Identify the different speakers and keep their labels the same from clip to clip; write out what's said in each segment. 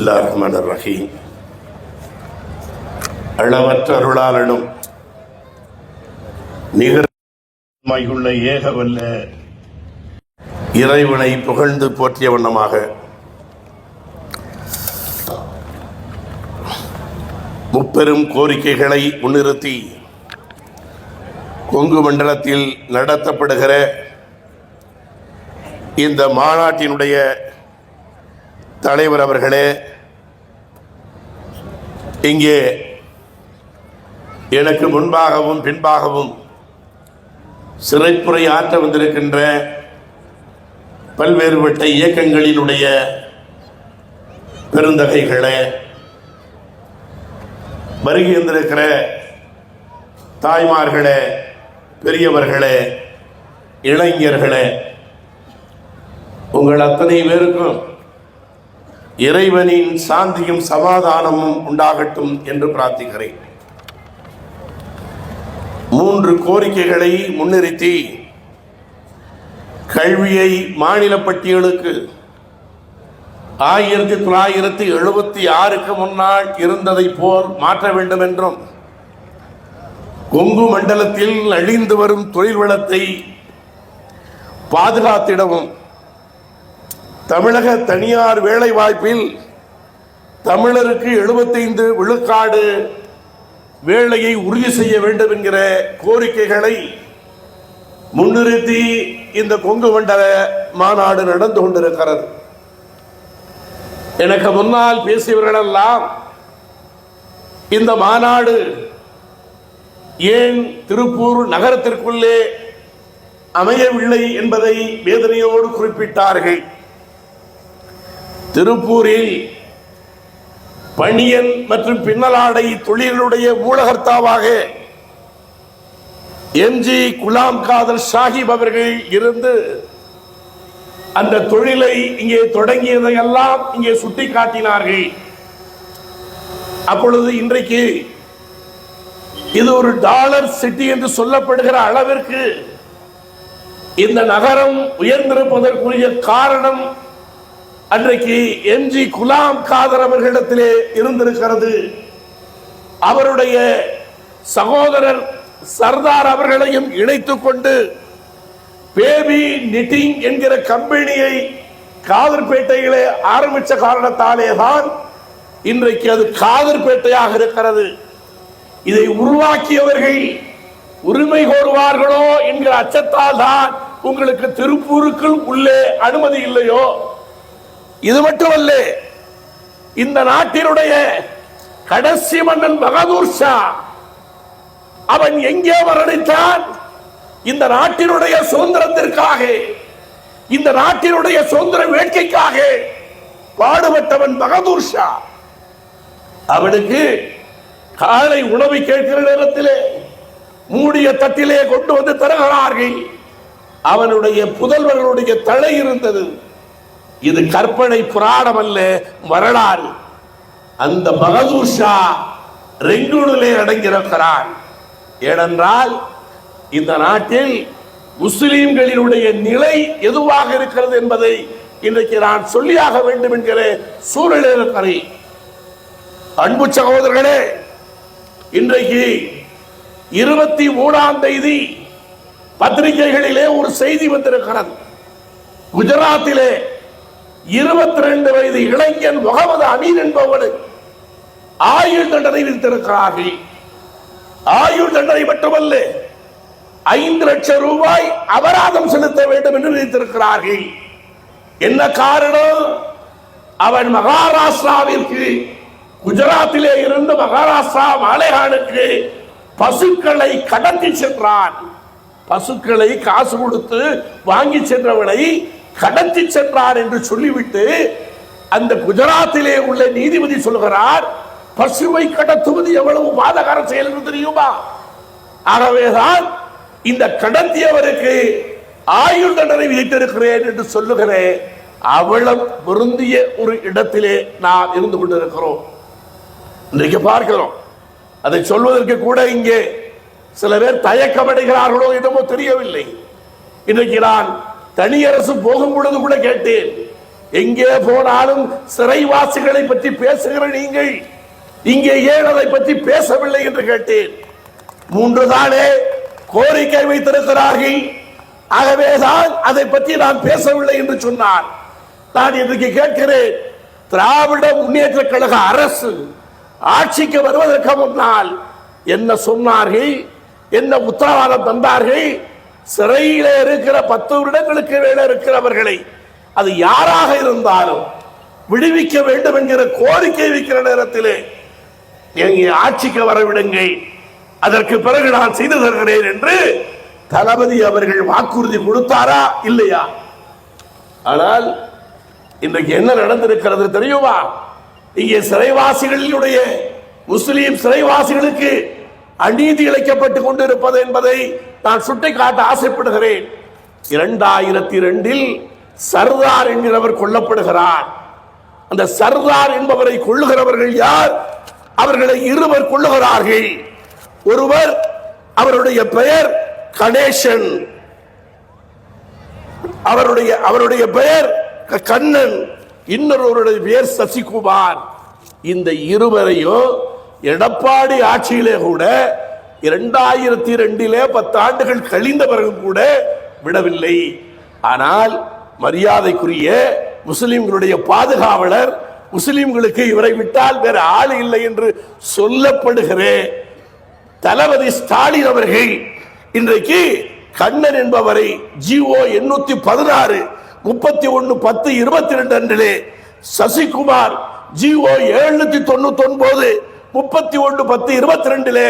Speaker 1: பிஸ்மில்லா ரஹ்மான் ரஹீம் அளவற்ற அருளாளனும் நிகழ்மையுள்ள ஏகவல்ல இறைவனை புகழ்ந்து போற்றிய வண்ணமாக முப்பெரும் கோரிக்கைகளை முன்னிறுத்தி கொங்கு மண்டலத்தில் நடத்தப்படுகிற இந்த மாநாட்டினுடைய தலைவர் அவர்களே இங்கே எனக்கு முன்பாகவும் பின்பாகவும் சிறைப்புரை ஆற்ற வந்திருக்கின்ற பல்வேறுபட்ட இயக்கங்களினுடைய பெருந்தகைகளே வருகை வந்திருக்கிற தாய்மார்களே பெரியவர்களே இளைஞர்களே உங்கள் அத்தனை பேருக்கும் இறைவனின் சாந்தியும் சமாதானமும் உண்டாகட்டும் என்று பிரார்த்திக்கிறேன். மூன்று கோரிக்கைகளை முன்னிறுத்தி கல்வியை மாநில பட்டியலுக்கு ஆயிரத்தி தொள்ளாயிரத்தி எழுபத்தி ஆறுக்கு முன்னால் இருந்ததை போல் மாற்ற வேண்டும் என்றும் கொங்கு மண்டலத்தில் அழிந்து வரும் தொழில் வளத்தை பாதுகாத்திடவும் தமிழக தனியார் வேலை வாய்ப்பில் தமிழருக்கு எழுபத்தைந்து விழுக்காடு வேலையை உறுதி செய்ய வேண்டும் என்கிற கோரிக்கைகளை முன்னிறுத்தி இந்த கொங்கு மண்டல மாநாடு நடந்து கொண்டிருக்கிறது. எனக்கு முன்னால் பேசியவர்களெல்லாம் இந்த மாநாடு ஏன் திருப்பூர் நகரத்திற்குள்ளே அமையவில்லை என்பதை வேதனையோடு குறிப்பிட்டார்கள். திருப்பூரில் பணியன் மற்றும் பின்னலாடை தொழிலுடைய மூலகர்த்தாவாக எம்ஜி குலாம் காதல் சாஹிப் அவர்கள் இருந்து அந்த தொழிலை இங்கே தொடங்கியதையெல்லாம் இங்கே சுட்டி காட்டினார்கள் அப்பொழுது இன்றைக்கு இது ஒரு டாலர் சிட்டி என்று சொல்லப்படுகிற அளவிற்கு இந்த நகரம் உயர்ந்திருப்பதற்குரிய காரணம் அன்றைக்கு எம்ஜி குலாம் காதர் அவர்களிடத்திலே இருந்திருக்கிறது. அவருடைய சகோதரர் சர்தார் அவர்களையும் இணைத்துக் கொண்டு பேபி நிட்டிங் என்கிற கம்பெனியை காதர்பேட்டையிலே ஆரம்பித்த காரணத்தாலே தான் இன்றைக்கு அது காதர்பேட்டையாக இருக்கிறது. இதை உருவாக்கியவர்கள் உரிமை கோருவார்களோ என்கிற அச்சத்தால் தான் உங்களுக்கு திருப்பூருக்குள் உள்ளே அனுமதி இல்லையோ? இது மட்டுமல்ல இந்த நாட்டினுடைய கடைசி மன்னன் பகதூர் ஷா அவன் எங்கே மரணித்தான்? இந்த நாட்டினுடைய சுதந்திரத்திற்காக இந்த நாட்டினுடைய சுதந்திர வேட்கைக்காக பாடுபட்டவன் பகதூர் ஷா. அவனுக்கு காலை உணவு கேட்கிற நேரத்திலே மூடிய தட்டிலே கொண்டு வந்து தருகிறார்கள். அவனுடைய புதல்வர்களுடைய தலை இருந்தது. இது கற்பனை புராணம் அல்ல வரலாறு. அந்த பகதூர் ஷா ரெங்கூனிலே அடங்கியிருக்கிறான் ஏனென்றால் இந்த நாட்டில் முஸ்லிம்களினுடைய நிலை எதுவாக இருக்கிறது என்பதை இன்றைக்கு நான் சொல்லியாக வேண்டும் என்கிற சூழலில் இருக்கிறது அன்பு சகோதரர்களே இன்றைக்கு இருபத்தி மூணாம் தேதி பத்திரிகைகளிலே ஒரு செய்தி வந்திருக்கிறது. குஜராத்திலே இருபத்தி ரெண்டு வயது இளைஞன் முகமது அமீன் என்பவனு ஆயுள் தண்டனை விதித்திருக்கிறார்கள். ஆயுள் தண்டனை மட்டுமல்ல ஐந்து லட்சம் ரூபாய் அபராதம் செலுத்த வேண்டும் என்று விதித்திருக்கிறார்கள். என்ன காரணம்? அவன் மகாராஷ்டிராவிற்கு குஜராத்திலே இருந்து மகாராஷ்டிரா மாலேகானுக்கு பசுக்களை கடத்தி சென்றான். பசுக்களை காசு கொடுத்து வாங்கி சென்றவனை கடத்தி சென்றார் என்று சொல்லிவிட்டு அந்த குஜராத்திலே உள்ள நீதிபதி சொல்கிறார் பசுவை கடத்துவது எவ்வளவு பாதகார செயல் என்று தெரியுமா? ஆகவேதான் இந்த கடத்தியவருக்கு ஆயுள் தண்டனை விதித்திருக்கிறேன் என்று சொல்லுகிறேன். அவளம் பொருந்திய ஒரு இடத்திலே நாம் இருந்து கொண்டிருக்கிறோம். இன்றைக்கு பார்க்கிறோம். அதை சொல்வதற்கு கூட இங்கே சில பேர் தயக்கமடைகிறார்களோ என்னமோ தெரியவில்லை. இன்றைக்கு நான் தனியரசு போகும் பொழுது கூட கேட்டேன். எங்கே போனாலும் சிறைவாசிகளை பற்றி பேசுகிற நீங்கள் இங்கே ஏன் அதை பற்றி பேசவில்லை என்று கேட்டேன். மூன்று தானே கோரிக்கை வைத்திருக்கிறார்கள். ஆகவேதான் அதை பற்றி நான் பேசவில்லை என்று சொன்னார். நான் இன்றைக்கு கேட்கிறேன் திராவிட முன்னேற்ற கழக அரசு ஆட்சிக்கு வருவதற்கு முன்னால் என்ன சொன்னார்கள்? என்ன உத்தரவாதம் தந்தார்கள்? சிறையில இருக்கிற பத்து வருடங்களுக்கு மேல இருக்கிறவர்களை அது யாராக இருந்தாலும் விடுவிக்க வேண்டும் என்கிற கோரிக்கை வைக்கிற நேரத்திலே எங்கே ஆட்சிக்கு வரவிடுங்கள். அதற்கு பிறகு நான் செய்து தருகிறேன் என்று தளபதி அவர்கள் வாக்குறுதி கொடுத்தாரா இல்லையா? ஆனால் இன்றைக்கு என்ன நடந்திருக்கிறது தெரியுமா? இங்கே சிறைவாசிகளுடைய முஸ்லீம் சிறைவாசிகளுக்கு அநீதி இழைக்கப்பட்டு கொண்டிருப்பது என்பதை நான் சுட்டிக்காட்ட ஆசைப்படுகிறேன். இரண்டாயிரத்தி இரண்டில் சர்தார் என்கிறவர் கொல்லப்படுகிறார். அந்த சர்தார் என்பவரை கொள்ளுகிறவர்கள் யார்? அவர்களை இருவர் கொள்ளுகிறார்கள் ஒருவர் அவருடைய பெயர் கணேசன். அவருடைய அவருடைய பெயர் க- கண்ணன். இன்னொருவருடைய பெயர் சசிகுமார். இந்த இருவரையும் எடப்பாடி ஆட்சியிலே கூட இரண்டாயிரத்தி ரெண்டிலே பத்தாண்டுகள் கழிந்த பிறகு கூட விடவில்லை. ஆனால் மரியாதைக்குரிய முஸ்லிம்களுடைய பாதுகாவலர் முஸ்லிம்களுக்கு இவரை விட்டால் வேற ஆள் இல்லை என்று சொல்லப்படுகிற தளபதி ஸ்டாலின் அவர்கள் இன்றைக்கு கண்ணன் என்பவரை ஜிஓ எண்ணூத்தி பதினாறு முப்பத்தி ஒன்னு பத்து இருபத்தி ரெண்டு அன்றிலே சசிகுமார் ஜிஓ எழுநூத்தி தொண்ணூத்தி ஒன்பது முப்பத்தி ஒன்று பத்து இருபத்தி ரெண்டிலே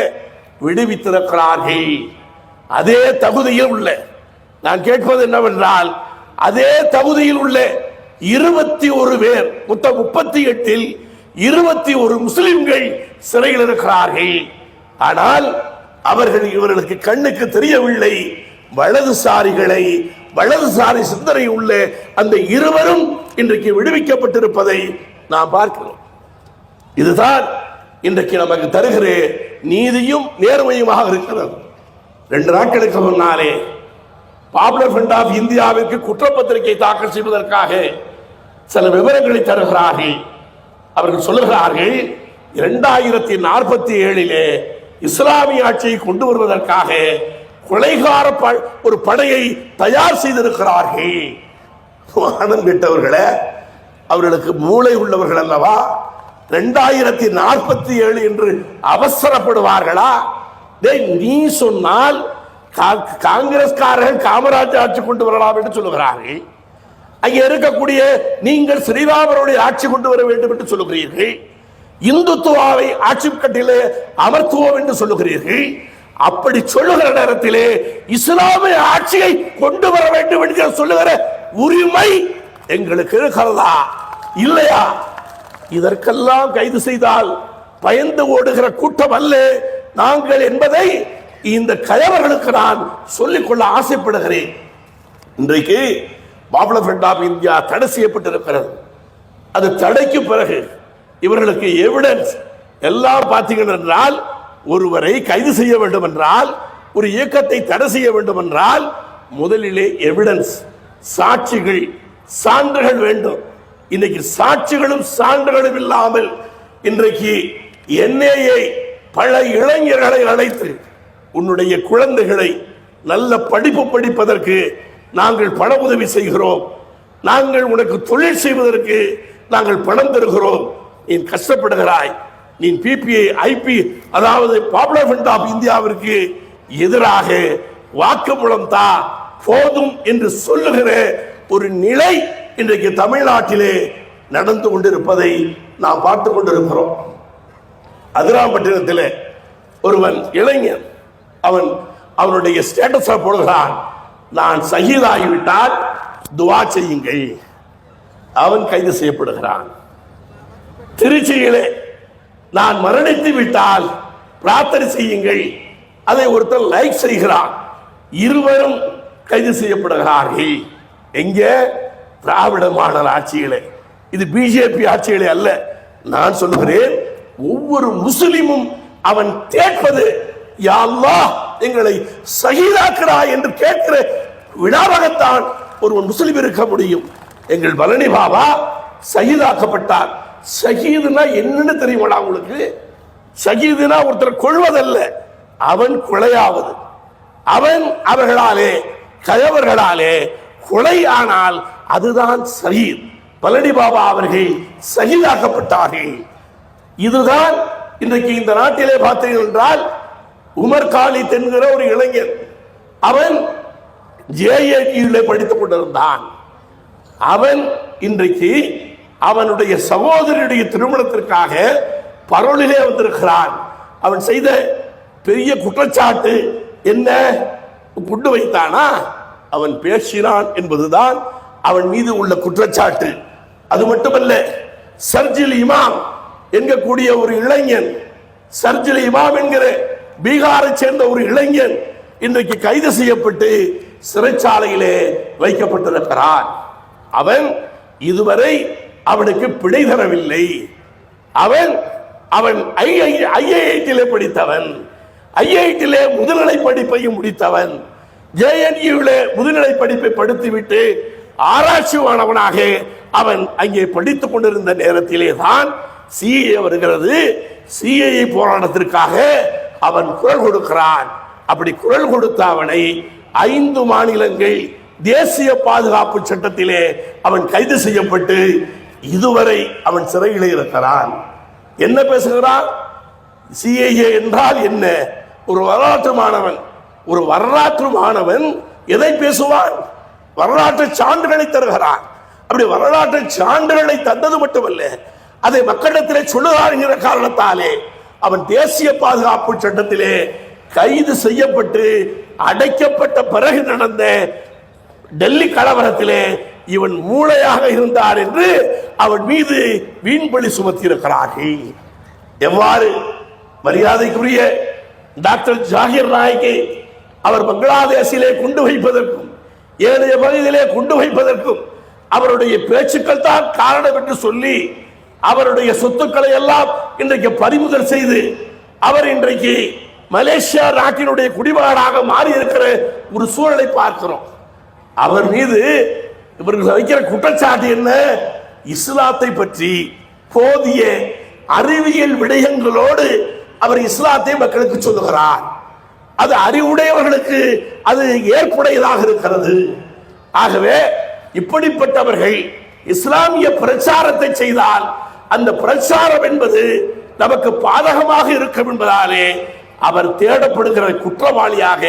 Speaker 1: விடுவித்திருக்கிறார்கள். அதே தகுதியில் உள்ள நான் கேட்பது என்னவென்றால் அதே தகுதியில் உள்ள இருபத்தி ஒரு பேர் மொத்தம் முப்பத்தி எட்டில் இருபத்தி ஒரு முஸ்லிம்கள் சிறையில் இருக்கிறார்கள். ஆனால் அவர்கள் இவர்களுக்கு கண்ணுக்கு தெரியவில்லை. வலதுசாரிகளை வலதுசாரி சிந்தனை உள்ள அந்த இருவரும் இன்றைக்கு விடுவிக்கப்பட்டிருப்பதை நாம் பார்க்கிறோம். இதுதான் இன்றைக்கு நமக்கு தருகிற நீதியும் நேர்மையுமாக இருக்கிறது. ரெண்டு நாட்களுக்கு முன்னாலே பாப்புலர் ஃப்ரண்ட் ஆஃப் இந்தியாவிற்கு குற்றப்பத்திரிகை தாக்கல் செய்வதற்காக சில விவரங்களை தருகிறார்கள். அவர்கள் சொல்லுகிறார்கள் இரண்டாயிரத்தி நாற்பத்தி ஏழிலே இஸ்லாமிய ஆட்சியை கொண்டு வருவதற்காக கொலைகார ப- ஒரு படையை தயார் செய்திருக்கிறார்கள். வானம் அவர்களுக்கு மூளை உள்ளவர்கள் அல்லவா? ரெண்டாயிரத்தி நாற்பத்தி ஏழு என்று அவசரப்படுவார்களா? நீ சொன்னால் கா- காங்கிரஸ்காரர்கள் காமராஜ் ஆட்சி கொண்டு வரலாம் என்று சொல்லுகிறார்கள். அங்கே இருக்கக்கூடிய நீங்கள் ஸ்ரீராமருடைய ஆட்சி கொண்டு வர வேண்டும் என்று சொல்லுகிறீர்கள். இந்துத்துவாவை ஆட்சி கட்டிலே அமர்த்துவோம் என்று சொல்லுகிறீர்கள். அப்படி சொல்லுகிற நேரத்திலே இஸ்லாமிய ஆட்சியை கொண்டு வர வேண்டும் என்று சொல்லுகிற உரிமை எங்களுக்கு இருக்கிறதா? இல்லையா? இதற்கெல்லாம் கைது செய்தால் பயந்து ஓடுகிற கூட்டம் அல்ல. நாங்கள் என்பதை இந்த கயவர்களுக்கு நான் சொல்லிக்கொள்ள ஆசைப்படுகிறேன். இன்றைக்கு பாப்புலர் ஃப்ரெண்ட் ஆஃப் இந்தியா தடை செய்யப்பட்டிருக்கிறது. அது தடைக்கு பிறகு இவர்களுக்கு எவிடன்ஸ் எல்லாம் பார்த்தீங்கன்னா என்றால் ஒருவரை கைது செய்ய வேண்டும் என்றால் ஒரு இயக்கத்தை தடை செய்ய வேண்டும் என்றால் முதலிலே எவிடன்ஸ் சாட்சிகள் சான்றுகள் வேண்டும். இன்னைக்கு சாட்சிகளும் சான்றுகளும் இல்லாமல் இன்றைக்கு என்ஐஏ பல இளைஞர்களை அழைத்து உன்னுடைய குழந்தைகளை நல்ல படிப்பு படிப்பதற்கு நாங்கள் பண உதவி செய்கிறோம். நாங்கள் உனக்கு தொழில் செய்வதற்கு நாங்கள் பணம் தருகிறோம். நீ கஷ்டப்படுகிறாய். நீ பிபிஐ ஐபி அதாவது பாப்புலர் ஃப்ரண்ட் ஆஃப் இந்தியாவிற்கு எதிராக வாக்குமூலம் தான் போதும் என்று சொல்லுகிற ஒரு நிலை இன்றைக்கு தமிழ்நாட்டிலே நடந்து கொண்டிருப்பதை நாம் பார்த்து கொண்டிருக்கிறோம். அதிராம்பட்டினத்தில் ஒருவன் இளைஞன். அவன் அவனுடைய ஸ்டேட்டஸை போடுகிறான். நான் சகிதாகிவிட்டால் துவா செய்யுங்கள். அவன் கைது செய்யப்படுகிறான். திருச்சியிலே நான் மரணித்து விட்டால் பிரார்த்தனை செய்யுங்கள். அதை ஒருத்தர் லைக் செய்கிறான். இருவரும் கைது செய்யப்படுகிறார்கள். எங்கே? திராவிட மாடல் ஆட்சிகளே. இது பிஜேபி ஆட்சிகளே அல்ல. நான் சொல்லுகிறேன் ஒவ்வொரு முஸ்லிமும் அவன் கேட்பது யாழ்லா எங்களை சகிதாக்குறா என்று கேட்கிற விழாவாகத்தான் ஒருவன் முஸ்லிம் இருக்க முடியும். எங்கள் பழனி பாபா ஷஹீதாக்கப்பட்டார் சகிதுனா என்னன்னு தெரியுமாடா உங்களுக்கு? சகிதுனா ஒருத்தர் கொள்வதல்ல. அவன் கொலையாவது. அவன் அவர்களாலே கயவர்களாலே கொலை ஆனால் அதுதான் ஷஹீத் பழனி பாபா அவர்கள் சகிதாக்கப்பட்டார்கள் இதுதான் இன்றைக்கு இந்த நாட்டிலே பார்த்தீர்கள் என்றால் உமர் காலித் என்கிற ஒரு இளைஞர் அவன் ஜேஏடியிலே படித்துக் கொண்டிருந்தான். அவன் இன்றைக்கு அவனுடைய சகோதரியுடைய திருமணத்திற்காக பரோலிலே வந்திருக்கிறான். அவன் செய்த பெரிய குற்றச்சாட்டு என்ன? குண்டு வைத்தானா? அவன் பேசினான் என்பதுதான் அவன் மீது உள்ள குற்றச்சாட்டு. அது மட்டுமல்ல சர்ஜில் இமாம் என்கக்கூடிய ஒரு இளைஞன் சர்ஜில் இமாம் என்கிற பீகாரை சேர்ந்த ஒரு இளைஞன் இன்றைக்கு கைது செய்யப்பட்டு சிறைச்சாலையிலே வைக்கப்பட்டிருக்கிறான் அவன் இதுவரை அவனுக்கு பிழை தரவில்லை. அவன் அவன் ஐஐடியிலே படித்தவன். ஐஐடியிலே முதுநிலை படிப்பையும் முடித்தவன். ஜேஎன்யூவிலே முதுநிலை படிப்பை படித்துவிட்டு ஆராய்ச்சியானவனாக அவன் அங்கே படித்துக் கொண்டிருந்த நேரத்திலே தான் சிஏ வருகிறது. சிஏ போராட்டத்திற்காக அவன் குரல் கொடுக்கிறான். அப்படி குரல் கொடுத்த அவனை ஐந்து மாநிலங்கள் தேசிய பாதுகாப்பு சட்டத்திலே அவன் கைது செய்யப்பட்டு இதுவரை அவன் சிறையில் இருக்கிறான். என்ன பேசுகிறான்? சிஏஏ என்றால் என்ன? ஒரு வரலாற்று மாணவன். ஒரு வரலாற்று மாணவன் எதை பேசுவான்? வரலாற்று சான்றுகளை தருகிறார். அப்படி வரலாற்று சான்றுகளை தந்தது மட்டுமல்ல அதை மக்களிடத்திலே சொல்லுகிறார் என்கிற காரணத்தாலே அவன் தேசிய பாதுகாப்பு சட்டத்திலே கைது செய்யப்பட்டு அடைக்கப்பட்ட பிறகு நடந்த டெல்லி கலவரத்திலே இவன் மூளையாக இருந்தார் என்று அவன் மீது வீண்பழி சுமத்தி எவ்வாறு? மரியாதைக்குரிய டாக்டர் ஜாகிர் நாயக்கை அவர் பங்களாதேசிலே கொண்டு வைப்பதற்கும் ஏனைய பகுதியிலே கொண்டு வைப்பதற்கும் அவருடைய பேச்சுக்கள் தான் காரணம் என்று சொல்லி அவருடைய சொத்துக்களை எல்லாம் இன்றைக்கு பறிமுதல் செய்து அவர் இன்றைக்கு மலேசியா நாட்டினுடைய குடிமகனாக மாறி இருக்கிற ஒரு சூழலை பார்க்கிறோம். அவர் மீது இவர்கள் வைக்கிற குற்றச்சாட்டு என்ன? இஸ்லாத்தை பற்றி போதிய அறிவியல் விடயங்களோடு அவர் இஸ்லாத்தை மக்களுக்கு சொல்லுகிறார். அது அறிவுடையவர்களுக்கு அது ஏற்புடையதாக இருக்கிறது. ஆகவே இப்படிப்பட்டவர்கள் இஸ்லாமிய பிரச்சாரத்தை செய்தால் அந்த பிரச்சாரம் என்பது நமக்கு பாதகமாக இருக்கும் என்பதாலே அவர் தேடப்படுகிற குற்றவாளியாக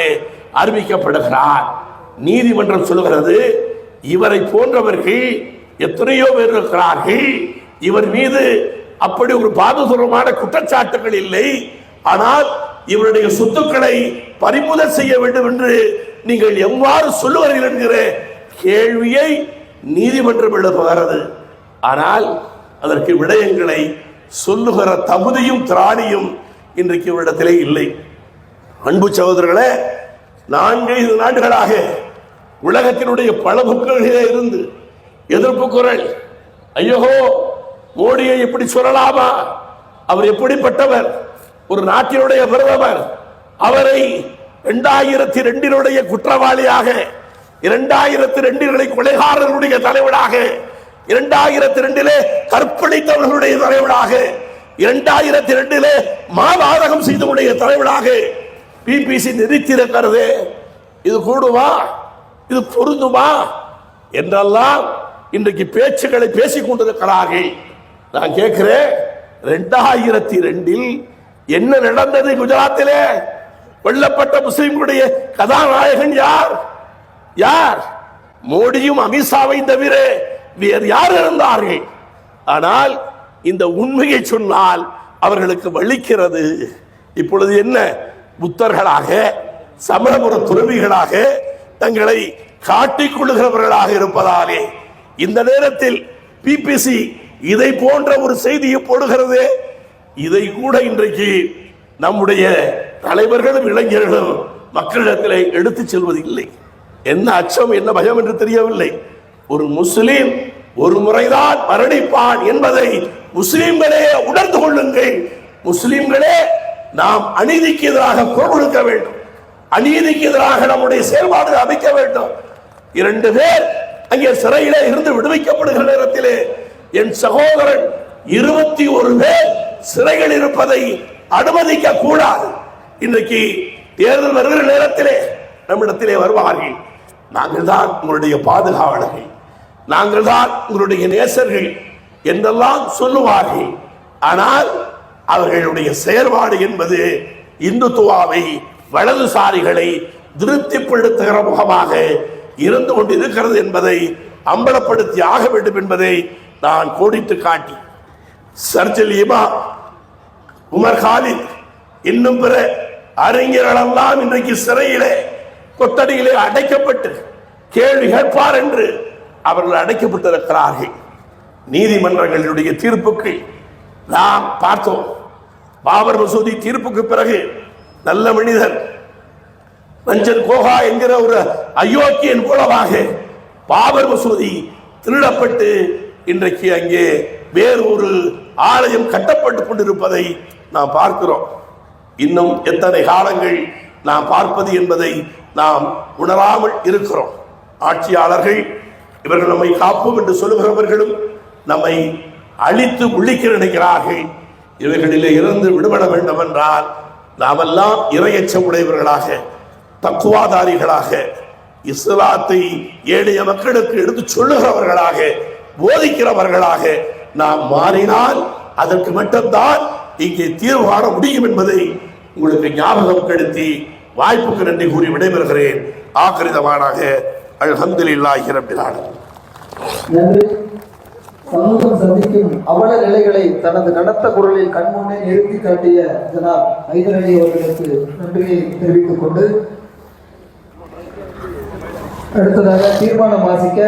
Speaker 1: அறிவிக்கப்படுகிறார். நீதிமன்றம் சொல்கிறது இவரை போன்றவர்கள் எத்தனையோ பேர் இருக்கிறார்கள். இவர் மீது அப்படி ஒரு பாதுகாரமான குற்றச்சாட்டுகள் இல்லை. ஆனால் இவருடைய சொத்துக்களை பறிமுதல் செய்ய வேண்டும் என்று நீங்கள் எவ்வாறு சொல்லுவார்கள் என்கிற கேள்வியை நீதிமன்றம் எழுப்புகிறது. ஆனால் அதற்கு விடயங்களை சொல்லுகிற தகுதியும் திராணியும் இன்றைக்கு இவரிடத்திலே இல்லை. அன்பு சகோதரர்களே நான்கைந்து நாடுகளாக உலகத்தினுடைய பல புக்களிலே இருந்து எதிர்ப்பு குரல் ஐயோ மோடியை எப்படி சொல்லலாமா? அவர் எப்படிப்பட்டவர்? ஒரு நாட்டினுடைய பிரதமர் அவரை இரண்டாயிரத்தி ரெண்டினுடைய குற்றவாளியாக இரண்டாயிரத்தி ரெண்டினுடைய கொலைகாரர்களுடைய தலைவராக இரண்டாயிரத்தி ரெண்டிலே கற்பழித்தவர்களுடைய தலைவராக இரண்டாயிரத்தி ரெண்டிலே மாவாதகம் செய்தவருடைய தலைவராக பிபிசி நிறுத்தியிருக்கிறது. இது கூடுமா? இது பொருந்துமா? என்றெல்லாம் இன்றைக்கு பேச்சுக்களை பேசிக் கொண்டிருக்கிறார்கள் நான் கேட்கிறேன் ரெண்டாயிரத்தி ரெண்டில் என்ன நடந்தது குஜராத்திலே? கொல்லப்பட்ட முஸ்லிம்களுடைய கதாநாயகன் யார்? யார்? மோடியும் அமித்ஷாவை தவிர வேறு யார் இருந்தார்கள்? ஆனால் இந்த உண்மையை சொன்னால் அவர்களுக்கு வலிக்கிறது. இப்பொழுது என்ன? புத்தர்களாக சமணபுர துறவிகளாக தங்களை காட்டிக் கொள்ளுகிறவர்களாக இருப்பதாலே இந்த நேரத்தில் பிபிசி இதை போன்ற ஒரு செய்தியை போடுகிறது இதை கூட இன்றைக்கு நம்முடைய தலைவர்களும் இளைஞர்களும் மக்களிடத்திலே எடுத்துச் செல்வது இல்லை என்ன அச்சம் என்ன பயம் என்று தெரியவில்லை. ஒரு முஸ்லீம் ஒரு முறைதான் மரணிப்பான் என்பதை முஸ்லீம்களே உணர்ந்து கொள்ளுங்கள். முஸ்லீம்களே நாம் அநீதிக்கு எதிராக குரல் கொடுக்க வேண்டும். அநீதிக்கு எதிராக நம்முடைய செயல்பாடு அமைக்க வேண்டும். இரண்டு பேர் அங்கே சிறையிலே இருந்து விடுவிக்கப்படுகிற நேரத்திலே என் சகோதரன் இருபத்தி ஒரு பேர் சிறைகள் இருப்பதை அனுமதிக்க கூடாது இன்றைக்கு தேர்தல் வருகிற நேரத்திலே நம்மிடத்திலே வருவார்கள். நாங்கள் தான் உங்களுடைய பாதுகாவலர்கள். நாங்கள் தான் உங்களுடைய நேசர்கள் என்றெல்லாம் சொல்லுவார்கள். ஆனால் அவர்களுடைய செயல்பாடு என்பது இந்துத்துவாவை வலதுசாரிகளை திருப்திப்படுத்துகிற முகமாக இருந்து கொண்டிருக்கிறது என்பதை அம்பலப்படுத்தி ஆக வேண்டும் என்பதை நான் கோடிட்டு காட்டி சர்ஜல் இமா உமர் காலித் இன்னும் பிற அறிஞர்களெல்லாம் இன்றைக்கு சிறையிலே கொத்தடியிலே அடைக்கப்பட்டு கேள்வி கேட்பார் என்று அவர்கள் அடைக்கப்பட்டிருக்கிறார்கள். நீதிமன்றங்களுடைய தீர்ப்புக்கு நாம் பார்த்தோம். பாபர் மசூதி தீர்ப்புக்கு பிறகு நல்ல மனிதன் ரஞ்சன் கோகா என்கிற ஒரு அயோக்கியன் மூலமாக பாபர் மசூதி திருடப்பட்டு இன்றைக்கு அங்கே வேறு ஒரு ஆலயம் கட்டப்பட்டு கொண்டிருப்பதை நாம் பார்க்கிறோம். இன்னும் எத்தனை காலங்கள் நாம் பார்ப்பது என்பதை நாம் உணராமல் இருக்கிறோம். ஆட்சியாளர்கள் இவர்கள் நம்மை காப்போம் என்று சொல்லுகிறவர்களும் நம்மை அழித்து முழிக்க நினைக்கிறார்கள். இவைகளிலே இருந்து விடுபட வேண்டும் என்றால் நாமெல்லாம் இரையச்ச உடையவர்களாக தக்குவாதாரிகளாக இஸ்லாத்தை ஏழைய மக்களுக்கு எடுத்து சொல்லுகிறவர்களாக போதிக்கிறவர்களாக நாம் மாறினால் அதற்கு மட்டும்தான் இங்கே தீர்வு காண முடியும் என்பதை உங்களுக்கு ஞாபகம் கெடுத்தி வாய்ப்புக்கு நன்றி கூறி விடைபெறுகிறேன். ஆக்கிரிதமானாக அல்ஹம்துலில்லாஹி ரப்பில்
Speaker 2: சமூகம் சந்திக்கும் அவல நிலைகளை தனது நடத்த குரலில் கண்முன்னே நிறுத்தி காட்டிய ஜனாப் ஐதர் அலி அவர்களுக்கு நன்றியை தெரிவித்துக் கொண்டு அடுத்ததாக தீர்மானம் வாசிக்க